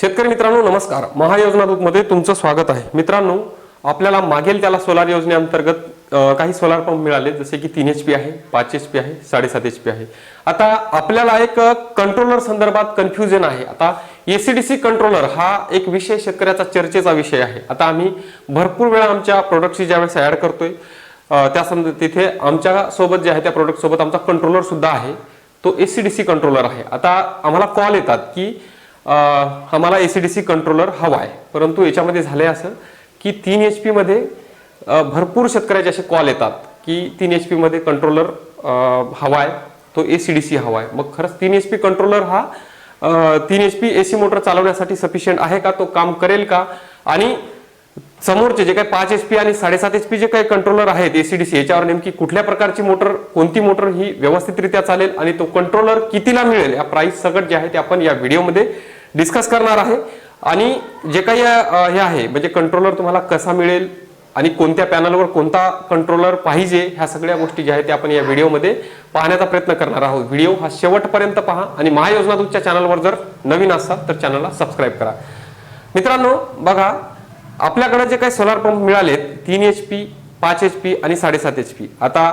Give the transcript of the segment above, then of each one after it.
शेतकरी मित्रांनो नमस्कार. महायोजना मध्ये तुमचं स्वागत आहे. मित्रांनो आपल्याला मागेल त्याला सोलार योजनेअंतर्गत काही सोलार पंप मिळाले जसे की तीन एच पी आहे पाच एच पी आहे साडेसात एच पी आहे. आता आपल्याला एक कंट्रोलर संदर्भात कन्फ्युजन आहे. आता एसीडीसी कंट्रोलर हा एक विषय शेतकऱ्याचा चर्चेचा विषय आहे. आता आम्ही भरपूर वेळा आमच्या प्रोडक्टची ज्यावेळेस ॲड करतोय त्या संद तिथे आमच्यासोबत जे आहे त्या प्रोडक्ट सोबत आमचा कंट्रोलर सुद्धा आहे. तो एसीडीसी कंट्रोलर आहे. आता आम्हाला कॉल येतात की आम्हाला A C D C controller हवा आहे. परंतु याच्यामध्ये झालं आहे असं की तीन एच पीमध्ये भरपूर शेतकऱ्याचे असे कॉल येतात की तीन एच पीमध्ये कंट्रोलर हवा आहे तो ए सी डी सी हवा आहे. मग खरंच तीन एच पी कंट्रोलर हा तीन H P A C motor चालवण्यासाठी सफिशियंट आहे का तो काम करेल का? आणि समोरचे जे काही पाच एच पी आणि साडेसात एच पी जे काही कंट्रोलर आहेत एसीडीसी याच्यावर नेमकी कुठल्या प्रकारची मोटर कोणती मोटर ही व्यवस्थितरित्या चालेल आणि तो कंट्रोलर कितीला मिळेल? या प्राइस सगळं जे आहे ते आपण या व्हिडिओमध्ये डिस्कस करणार आहे. आणि जे काही हे आहे म्हणजे कंट्रोलर तुम्हाला कसा मिळेल आणि कोणत्या पॅनलवर कोणता कंट्रोलर पाहिजे ह्या सगळ्या गोष्टी ज्या आहेत त्या आपण या व्हिडिओमध्ये पाहण्याचा प्रयत्न करणार आहोत. व्हिडिओ हा शेवटपर्यंत पहा आणि महायोजना तुमच्या चॅनलवर जर नवीन असाल तर चॅनलला सबस्क्राईब करा. मित्रांनो बघा आपल्याकडे जे काही सोलार पंप मिळालेत तीन एच पी पाच एच पी आणि साडेसात एच पी आता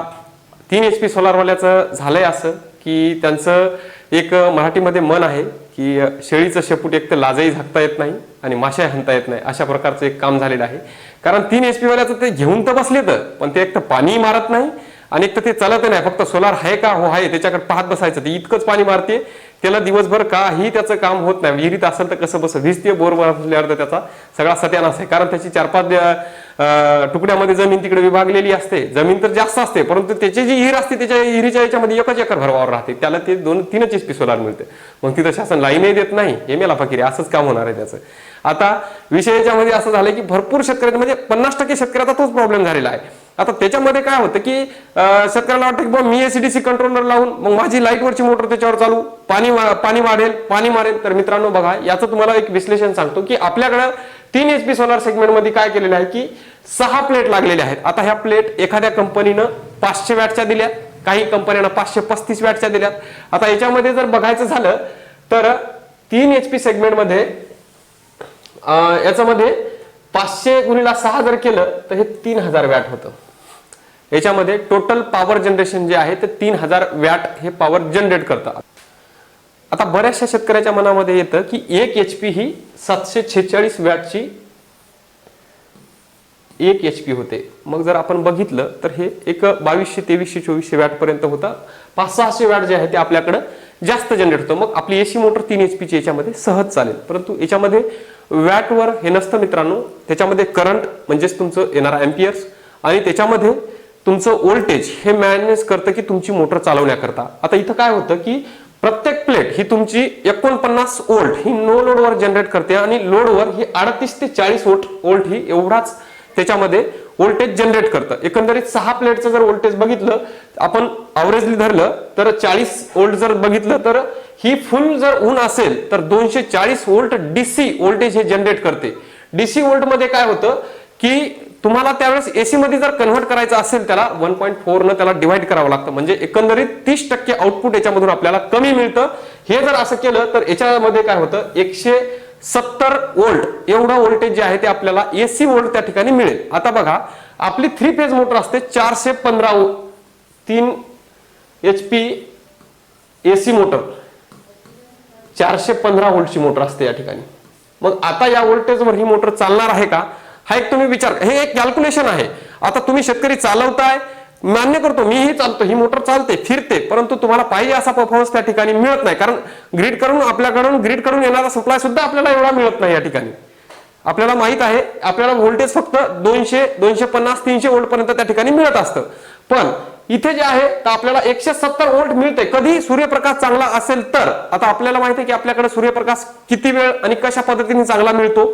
तीन एच पी सोलारवाल्याचं झालंय असं की त्यांचं एक मराठीमध्ये मन आहे की शेळीचं शेपूट एक तर लाजही झाकता येत नाही आणि माशाही हाणता येत नाही अशा प्रकारचं एक काम झालेलं आहे. कारण तीन एच पी वाल्याचं ते घेऊन तर बसले तर पण ते एक तर पाणीही मारत नाही आणि एक तर ते चालत नाही. फक्त सोलार आहे का? हो आहे. त्याच्याकडे पाहत बसायचं. ते इतकंच पाणी मारते. त्याला दिवसभर काही त्याचं काम होत नाही. विहिरीत असेल तर कसं बस? वीस ते बोर असल्यावर तर त्याचा सगळा सत्यानाश आहे. कारण त्याची चार पाच तुकड्यामध्ये जमीन तिकडे विभागलेली असते. जमीन तर जास्त असते. परंतु त्याची जी विहीर असते त्याच्या विहिरीच्या याच्यामध्ये एकच एकर भरवावर राहते. त्याला ते दोन तीनच एच पी सोलार मिळते. मग तिथं शासन लाईनही देत नाही. हे मेला फकीर असंच काम होणार आहे त्याचं. आता विषयाच्या असं झालं की भरपूर शेतकऱ्यांना म्हणजे पन्नास टक्के शेतकऱ्याचा तोच प्रॉब्लेम झालेला आहे. आता त्याच्यामध्ये काय होतं की शेतकऱ्याला वाटतं की बुवा मी एसीडीसी कंट्रोलर लावून मग माझी लाईटवरची मोटर त्याच्यावर चालू पाणी पाणी वाढेल पाणी मारेल. तर मित्रांनो बघा याचं तुम्हाला एक विश्लेषण सांगतो की आपल्याकडं तीन एच पी सोलार सेगमेंटमध्ये काय केलेलं आहे की सहा प्लेट लागलेल्या आहेत. आता ह्या प्लेट एखाद्या कंपनीनं पाचशे वॅटच्या दिल्या काही कंपन्यांना पाचशे पस्तीस वॅटच्या दिल्यात. आता याच्यामध्ये जर बघायचं झालं तर तीन एच पी सेगमेंटमध्ये याच्यामध्ये पाचशे गुणीला सहा जर केलं तर हे तीन हजार वॅट होतं. याच्यामध्ये टोटल पॉवर जनरेशन जे आहे ते तीन हजार वॅट हे पॉवर जनरेट करतात. आता बऱ्याचशा शेतकऱ्याच्या मनामध्ये येतं की एक एच पी ही सातशे छेचाळीस वॅटची एक एच पी होते. मग जर आपण बघितलं तर हे एक बावीसशे तेवीसशे चोवीसशे वॅट पर्यंत होतं. पाच सहाशे वॅट जे आहे ते आपल्याकडं जास्त जनरेट होतं. मग आपली एसी मोटर तीन एच पीची याच्यामध्ये सहज चालेल. परंतु याच्यामध्ये वॅटवर हे नसतं मित्रांनो. त्याच्यामध्ये करंट म्हणजेच तुमचं येणारा एम्पियर्स आणि त्याच्यामध्ये तुमचं व्होल्टेज हे मॅनेज करतं की तुमची मोटर चालवण्याकरता. आता इथं काय होतं की प्रत्येक प्लेट ही तुमची एकोणपन्नास वोल्ट ही नो लोडवर जनरेट करते आणि लोडवर ही अडतीस ते चाळीस वोल्ट वोल्ट ही एवढाच त्याच्यामध्ये व्होल्टेज जनरेट करतं. एकंदरीत सहा प्लेटचं जर व्होल्टेज बघितलं आपण अवरेजली धरलं तर चाळीस वोल्ट जर बघितलं तर ही फुल जर ऊन असेल तर दोनशे चाळीस वोल्ट डीसी व्होल्टेज हे जनरेट करते. डीसी वोल्टमध्ये काय होतं की तुम्हाला त्यावेळेस एसी मध्ये जर कन्व्हर्ट करायचं असेल त्याला वन पॉईंट फोर न त्याला डिवाइड करावं लागतं. म्हणजे एकंदरीत तीस टक्के आउटपुट याच्यामधून आपल्याला कमी मिळतं. हे जर असं केलं तर याच्यामध्ये काय होतं? एकशे सत्तर वोल्ट एवढं व्होल्टेज जे आहे ते आपल्याला एसी वोल्ट त्या ठिकाणी मिळेल. आता बघा आपली थ्री फेज मोटर असते चारशे पंधरा तीन एच पी एसी मोटर चारशे पंधरा वोल्टची मोटर असते या ठिकाणी. मग आता या व्होल्टेजवर ही मोटर चालणार आहे का? हा एक तुम्ही विचार हे एक कॅल्क्युलेशन आहे. आता तुम्ही शेतकरी चालवताय मान्य करतो मीही चालतो ही मोटर चालते फिरते परंतु तुम्हाला पाहिजे असा परफॉर्मन्स त्या ठिकाणी मिळत नाही. कारण ग्रीड करून आपल्याकडून ग्रीड करून येणारा सप्लाय सुद्धा आपल्याला एवढा मिळत नाही या ठिकाणी. आपल्याला माहीत आहे आपल्याला व्होल्टेज फक्त दोनशे दोनशे पन्नास तीनशे वोल्ट पर्यंत त्या ठिकाणी मिळत असतं. पण इथे जे आहे तर आपल्याला एकशे सत्तर वोल्ट मिळते कधी सूर्यप्रकाश चांगला असेल तर आता आपल्याला माहिती आहे की आपल्याकडे सूर्यप्रकाश किती वेळ आणि कशा पद्धतीने चांगला मिळतो?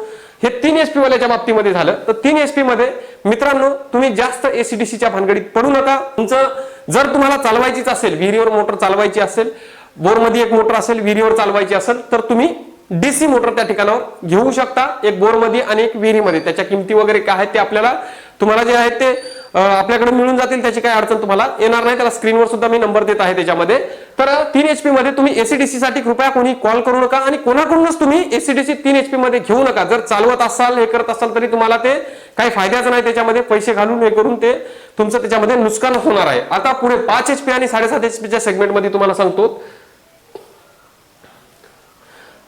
हे तीन एसपी वाल्याच्या बाबतीमध्ये झालं. तर तीन एच पी मध्ये मित्रांनो तुम्ही जास्त एसीडीसीच्या भानगडीत पडू नका. तुमचं जर तुम्हाला चालवायचीच असेल विहिरीवर मोटर चालवायची असेल बोरमध्ये एक मोटर असेल विहिरीवर चालवायची असेल तर तुम्ही डीसी मोटर त्या ठिकाणावर घेऊ शकता. एक बोरमध्ये आणि एक विहिरीमध्ये. त्याच्या किमती वगैरे काय आहेत ते आपल्याला तुम्हाला जे आहे ते आपल्याकडे मिळून जातील त्याची काही अडचण तुम्हाला येणार नाही. त्याला स्क्रीनवर सुद्धा मी नंबर देत आहे त्याच्यामध्ये. तर तीन एचपी मध्ये तुम्ही एसीडीसी साठी कृपया कोणी कॉल करू नका आणि कोणाकडूनच तुम्ही एसीडीसी तीन एचपी मध्ये घेऊ नका. जर चालवत असाल हे करत असाल तरी तुम्हाला ते काही फायद्याचं नाही. त्याच्यामध्ये पैसे घालून हे करून ते तुमचं त्याच्यामध्ये नुकसान होणार आहे. आता पुढे पाच एचपी आणि साडेसात एचपीच्या सेगमेंटमध्ये तुम्हाला सांगतो.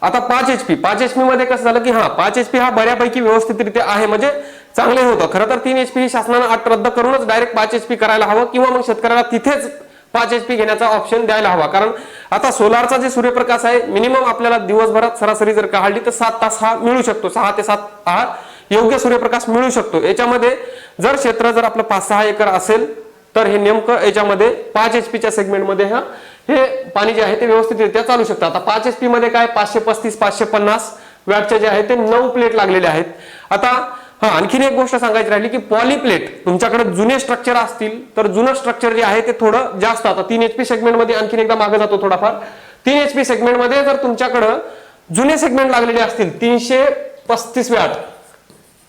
आता पाच एचपी पाच एचपी मध्ये कसं झालं की हा पाच एचपी हा बऱ्यापैकी व्यवस्थितरित्या आहे. म्हणजे चांगले होतं. खरं तर तीन एचपी ही शासनानं अट रद्द करूनच डायरेक्ट पाच एचपी करायला हवं किंवा मग शेतकऱ्याला तिथेच पाच एचपी घेण्याचा ऑप्शन द्यायला हवा. कारण आता सोलारचा जे सूर्यप्रकाश आहे मिनिमम आपल्याला दिवसभरात सरासरी जर काढली तर सात तास हा मिळू शकतो. सहा ते सात हा योग्य सूर्यप्रकाश मिळू शकतो. याच्यामध्ये जर क्षेत्र जर आपलं पाच सहा एकर असेल तर हे नेमकं याच्यामध्ये पाच एचपीच्या सेगमेंटमध्ये हा हे पाणी जे आहे ते व्यवस्थितरित्या चालू शकतं. आता पाच एचपी मध्ये काय? पाचशे पस्तीस पाचशे पन्नास वॅटचे जे आहे ते नऊ प्लेट लागलेले आहेत. आता हा आणखीन एक गोष्ट सांगायची राहिली की पॉलीप्लेट तुमच्याकडे जुने स्ट्रक्चर असतील तर जुनं स्ट्रक्चर जे आहे ते थोडं जास्त. आता तीन एचपी सेगमेंटमध्ये आणखीन एकदा मागे जातो थोडाफार. तीन एचपी सेगमेंटमध्ये जर तुमच्याकडं जुने सेगमेंट लागलेले असतील तीनशे पस्तीस वॅट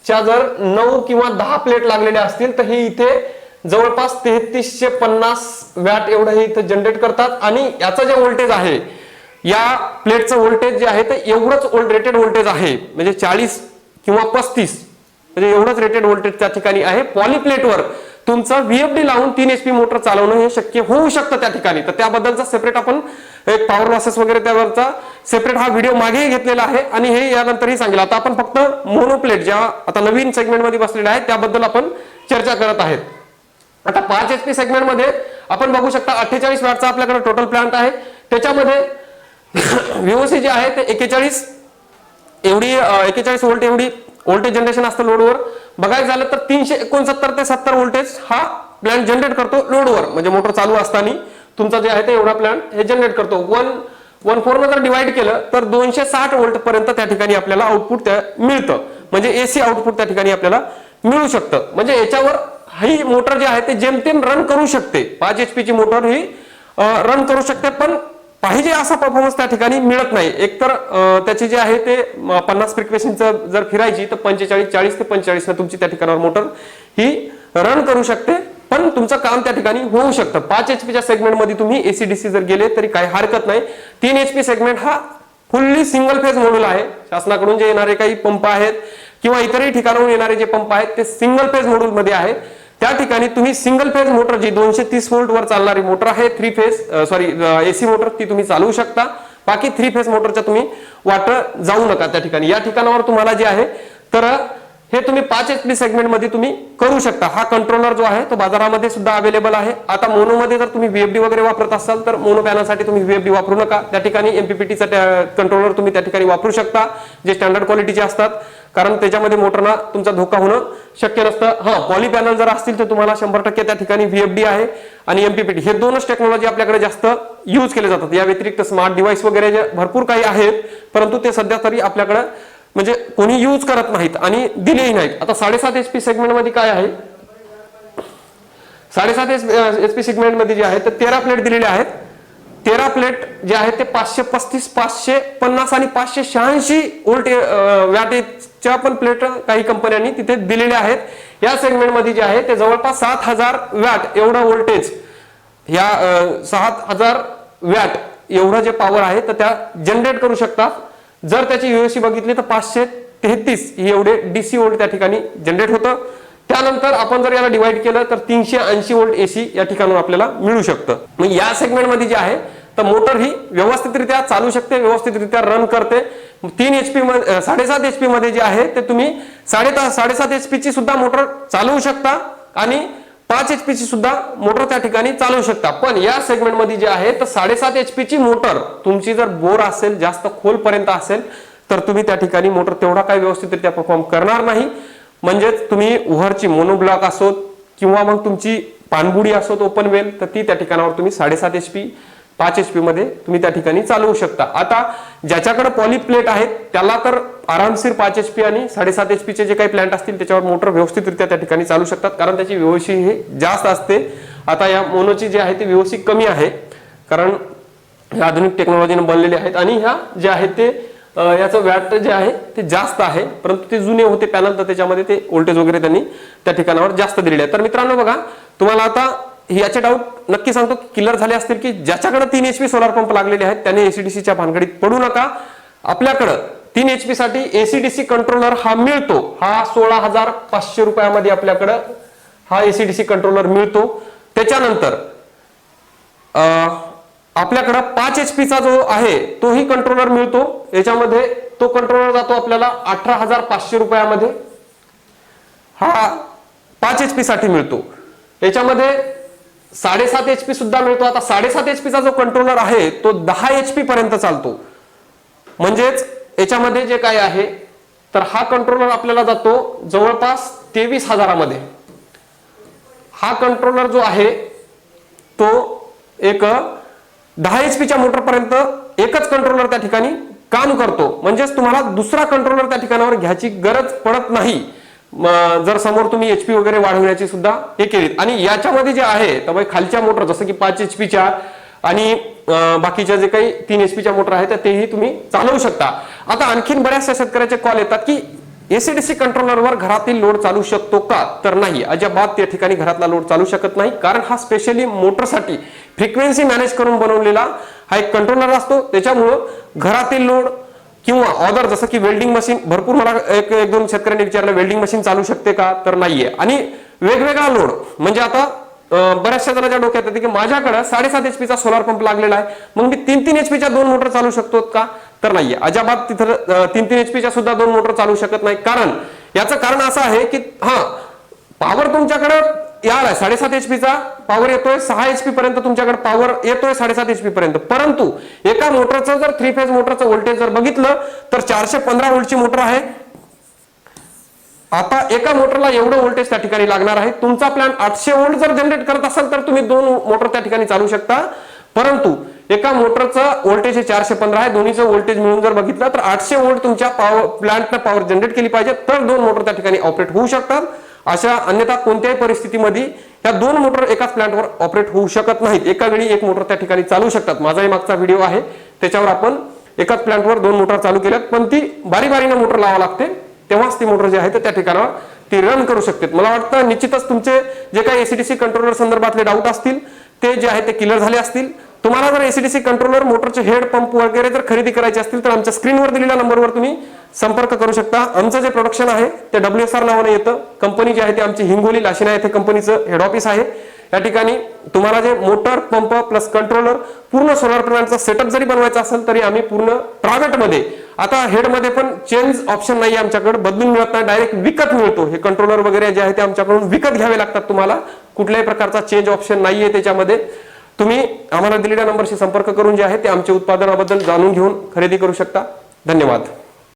च्या जर नऊ किंवा दहा प्लेट लागलेल्या असतील तर हे इथे जवळपास तेहतीसशे पन्नास वॅट एवढं हे इथे जनरेट करतात. आणि याचं जे व्होल्टेज आहे या प्लेटचं व्होल्टेज जे आहे ते एवढंच रेटेड व्होल्टेज आहे. म्हणजे चाळीस किंवा पस्तीस म्हणजे एवढंच रेटेड व्होल्टेज त्या ठिकाणी आहे. पॉलीप्लेटवर तुमचं व्हीएफडी लावून तीन एचपी मोटर चालवणं हे शक्य होऊ शकतं त्या ठिकाणी. तर त्याबद्दलचा सेपरेट आपण एक पॉवर लॉसेस वगैरे त्यावरचा सेपरेट हा व्हिडिओ मागेही घेतलेला आहे. आणि हे यानंतरही सांगेल. आता आपण फक्त मोनोप्लेट ज्या आता नवीन सेगमेंटमध्ये बसलेल्या आहेत त्याबद्दल आपण चर्चा करत आहेत. आता पाच एच पी सेगमेंटमध्ये आपण बघू शकता अठ्ठेचाळीस वॅटचा आपल्याकडे टोटल प्लांट आहे. त्याच्यामध्ये व्हीओसी जे आहे ते एकेचाळीस एवढी एकेचाळीस व्होल्ट एवढी व्होल्टेज जनरेशन असतं लोडवर बघायचं झालं तर तीनशे एकोणसत्तर ते सत्तर व्होल्टेज हा प्लॅन जनरेट करतो लोडवर म्हणजे मोटर चालू असताना तुमचा जे आहे ते एवढा प्लॅन हे जनरेट करतो. वन वन फोरनं जर डिवाइड केलं तर दोनशे साठ व्होल्ट पर्यंत त्या ठिकाणी आपल्याला आउटपुट मिळतं. म्हणजे एसी आउटपुट त्या ठिकाणी आपल्याला मिळू शकतं. म्हणजे याच्यावर ही मोटर जी आहे ते जेमतेम रन करू शकते. पाच एच मोटर ही रन करू शकते. पण पाहिजे असा परफॉर्मन्स त्या ठिकाणी मिळत नाही. एकतर त्याची जे आहे ते पन्नास फ्रिक्वेशनचं जर फिरायची तर पंचेचाळीस चाळीस ते पंचेचाळीस तुमची त्या ठिकाणावर मोटर ही रन करू शकते. पण तुमचं काम त्या ठिकाणी होऊ शकतं. पाच एच पीच्या सेगमेंटमध्ये तुम्ही एसीडीसी जर गेले तरी काही हरकत नाही. तीन एच पी सेगमेंट हा फुल्ली सिंगल फेज मॉड्यूल आहे. शासनाकडून जे येणारे काही पंप आहेत किंवा इतरही ठिकाणाहून येणारे जे पंप आहेत ते सिंगल फेज मॉड्यूल मध्ये आहे. त्या ठिकाणी तुम्ही सिंगल फेज मोटर जी दोनशे तीस व्होल्ट वर चालणारी मोटर आहे three phase sorry AC motor ती तुम्ही चालवू शकता. बाकी थ्री फेज मोटरच्या तुम्ही वाटर जाऊ नका त्या ठिकाणी. या ठिकाणावर तुम्हाला जे आहे तर हे तुम्ही पाच एच पी सेगमेंटमध्ये तुम्ही करू शकता. हा कंट्रोलर जो आहे तो बाजारामध्ये सुद्धा अवेलेबल आहे. आता मोनो मध्ये जर तुम्ही व्हीएफडी वगैरे वापरत असाल तर मोनो पॅनलसाठी तुम्ही व्हीएफडी वापरू नका. त्या ठिकाणी एमपीपीटीचा कंट्रोलर तुम्ही त्या ठिकाणी वापरू शकता जे स्टँडर्ड क्वालिटीचे असतात. कारण त्याच्यामध्ये मोटरना तुमचा धोका होणं शक्य नसतं. हा पॉली पॅनल जर असतील तर तुम्हाला शंभर टक्के त्या ठिकाणी व्हीएफडी आहे आणि एमपीपीटी हे दोनच टेक्नॉलॉजी आपल्याकडे जास्त यूज केले जातात. या व्यतिरिक्त स्मार्ट डिव्हाइस वगैरे जे भरपूर काही आहेत परंतु ते सध्या तरी आपल्याकडे म्हणजे कोणी यूज करत नाहीत आणि दिलेही नाहीत. आता साडेसात एच पी सेगमेंटमध्ये काय आहे? साडेसात एच एच पी सेगमेंटमध्ये जे आहे तर तेरा प्लेट दिलेले आहेत. तेरा प्लेट जे आहे ते पाचशे पस्तीस पाचशे पन्नास आणि पाचशे शहाऐंशी वोल्ट वॅटेजच्या पण प्लेट काही कंपन्यांनी तिथे दिलेल्या आहेत. या सेगमेंटमध्ये जे आहे ते जवळपास सात हजार वॅट एवढं व्होल्टेज या सात हजार वॅट एवढं जे पॉवर आहे तर त्या जनरेट करू शकतात. जर त्याची युएसी बघितली तर पाचशे तेहतीस एवढे डीसी वोल्ट त्या ठिकाणी जनरेट होतं. त्यानंतर आपण जर याला डिवाइड केलं तर तीनशे ऐंशी वोल्ट एसी या ठिकाणून आपल्याला मिळू शकतं. मग या सेगमेंटमध्ये जे आहे तर मोटर ही व्यवस्थितरित्या चालू शकते व्यवस्थितरित्या रन करते. तीन एचपी साडेसात एचपी मध्ये जे आहे ते तुम्ही साडे साडेसात एच पीची सुद्धा मोटर चालवू शकता आणि पाच एच पीची सुद्धा मोटर त्या ठिकाणी चालवू शकता. पण या सेगमेंटमध्ये जे आहे तर साडेसात एच पीची मोटर तुमची जर बोर असेल जास्त खोलपर्यंत असेल तर तुम्ही त्या ठिकाणी मोटर तेवढा काही व्यवस्थितरित्या परफॉर्म करणार नाही. म्हणजेच तुम्ही उहरची मोनोब्लॉक असोत किंवा मग तुमची पाणबुडी असोत ओपन वेल तर ती त्या ठिकाणावर तुम्ही साडेसात एच पी पाच एच पी मध्ये तुम्ही त्या ठिकाणी चालवू शकता. आता ज्याच्याकडे पॉली प्लेट आहेत त्याला तर आरामशीर पाच एच पी आणि साडेसात एच पीचे जे काही प्लांट असतील त्याच्यावर मोटर व्यवस्थितरित्या त्या ठिकाणी चालू शकतात. कारण त्याची व्यवस्थित हे जास्त असते. आता या मोनोची जी आहे ती व्यवस्थित कमी आहे. कारण आधुनिक टेक्नॉलॉजीने बनलेले आहेत. आणि ह्या जे आहेत ते याचं वॅट जे आहे ते जास्त आहे. परंतु ते जुने होते पॅनल तर त्याच्यामध्ये ते व्होल्टेज वगैरे त्यांनी त्या ठिकाणावर जास्त दिलेले आहे तर मित्रांनो बघा तुम्हाला आता याचे डाऊट नक्की सांगतो क्लिअर झाले असतील की ज्याच्याकडे तीन एच पी सोलार पंप लागलेले आहेत त्याने एसीडीसीच्या भानगडीत पडू नका. आपल्याकडं तीन एचपी साठी एसीडीसी कंट्रोलर हा मिळतो. हा सोळा हजार पाचशे रुपयामध्ये आपल्याकडं हा एसीडीसी कंट्रोलर मिळतो. त्याच्यानंतर आपल्याकडं पाच एच पीचा जो आहे तोही कंट्रोलर मिळतो. याच्यामध्ये तो कंट्रोलर जातो आपल्याला अठरा हजार पाचशे रुपयामध्ये. हा पाच एच पी साठी मिळतो. याच्यामध्ये साडेसात एच पी सुद्धा मिळतो. आता साडेसात एच पीचा जो कंट्रोलर आहे तो दहा एच पी पर्यंत चालतो. म्हणजेच याच्यामध्ये जे काय आहे तर हा कंट्रोलर आपल्याला जातो जवळपास तेवीस हजारामध्ये. हा कंट्रोलर जो आहे तो एक दहा एच पीच्या एकच कंट्रोलर त्या ठिकाणी काम करतो. म्हणजेच तुम्हाला दुसरा कंट्रोलर त्या ठिकाणावर घ्यायची गरज पडत नाही. जर समोर तुम्ही एचपी वगैरे वाढवण्याची सुद्धा हे केलीत. आणि याच्यामध्ये जे आहे तर बाई खालच्या मोटर जसं की पाच एच पीच्या आणि बाकीच्या जे काही तीन एच पीच्या मोटर आहेत तेही तुम्ही चालवू शकता. आता आणखीन बऱ्याचशा शेतकऱ्याचे कॉल येतात की एसीडीसी कंट्रोलरवर घरातील लोड चालू शकतो का? तर नाही. अजिबात त्या ठिकाणी घरातला लोड चालू शकत नाही. कारण हा स्पेशली मोटरसाठी फ्रिक्वेन्सी मॅनेज करून बनवलेला हा एक कंट्रोलर असतो. त्याच्यामुळं घरातील लोड किंवा ऑदर जसं की वेल्डिंग मशीन भरपूर मला एक एक दोन शेतकऱ्यांनी विचारलं वेल्डिंग मशीन चालू शकते का? तर नाहीये. आणि वेगवेगळा लोड म्हणजे आता बऱ्याचशा जणांच्या डोक्यात येते की माझ्याकडे साडेसात एचपीचा सोलार पंप लागलेला आहे. मग मी तीन तीन एचपीच्या दोन मोटर चालू शकतो का? तर नाहीये. अजाबात तिथं तीन तीन एचपीच्या सुद्धा दोन मोटर चालू शकत नाही कारण याचं कारण असं आहे की हा पॉवर तुमच्याकडे यार साडेसात एचपीचा पॉवर येतोय सहा एचपी पर्यंत तुमच्याकडे पॉवर येतोय साडेसात एचपी पर्यंत. परंतु एका मोटरचं जर थ्री फेज मोटरचं व्होल्टेज जर बघितलं तर चारशे पंधरा व्होल्टची मोटर आहे. आता एका मोटरला एवढं व्होल्टेज त्या ठिकाणी लागणार आहे. तुमचा प्लॅन आठशे व्होल्ट जर जनरेट करत असाल तर तुम्ही दोन मोटर त्या ठिकाणी चालू शकता. परंतु एका मोटरचं व्होल्टेज हे चारशे पंधरा आहे. दोन्हीचं व्होल्टेज मिळून जर बघितलं तर आठशे वोल्ट तुमच्या पॉवर प्लांटनं पॉवर जनरेट केली पाहिजे. तर दोन मोटर त्या ठिकाणी ऑपरेट होऊ शकतात. अशा अन्यथा कोणत्याही परिस्थितीमध्ये या दोन मोटर एकाच प्लांटवर ऑपरेट होऊ शकत नाहीत. एका वेळी एक मोटर त्या ठिकाणी चालू शकतात. माझाही मागचा व्हिडिओ आहे. त्याच्यावर आपण एकाच प्लांटवर दोन मोटर चालू केल्यात. पण ती बारी बारीनं मोटर लावा लागते. तेव्हाच ती मोटर जी आहे ते त्या ठिकाणावर ती रन करू शकते. मला वाटतं निश्चितच तुमचे जे काही एसीडीसी कंट्रोलर संदर्भातले डाऊट असतील ते जे आहे ते क्लिअर झाले असतील. तुम्हाला जर एसीडीसी कंट्रोलर मोटरचे हेड पंप वगैरे जर खरेदी करायचे असतील तर आमच्या स्क्रीनवर दिलेल्या नंबरवर तुम्ही संपर्क करू शकता. आमचं जे प्रोडक्शन आहे ते डब्ल्यू एस आर नावाने येतं. कंपनी जी आहे ती आमची हिंगोली लाशिना येथे कंपनीचं हेड ऑफिस आहे. या ठिकाणी तुम्हाला जे मोटर पंप प्लस कंट्रोलर पूर्ण सोलार प्लॅनचा सेटअप जरी बनवायचा असेल तरी आम्ही पूर्ण प्रायव्हेटमध्ये आता हेडमध्ये पण चेंज ऑप्शन नाही आमच्याकडे. बदलून मिळत नाही. डायरेक्ट विकत मिळतो. हे कंट्रोलर वगैरे जे आहे ते आमच्याकडून विकत घ्यावे लागतात तुम्हाला. कुठल्याही प्रकारचा चेंज ऑप्शन नाहीये त्याच्यामध्ये. तुम्ही आम्हाला दिलेल्या नंबरशी संपर्क करून जे आहे ते आमच्या उत्पादनाबद्दल जाणून घेऊन खरेदी करू शकता. धन्यवाद.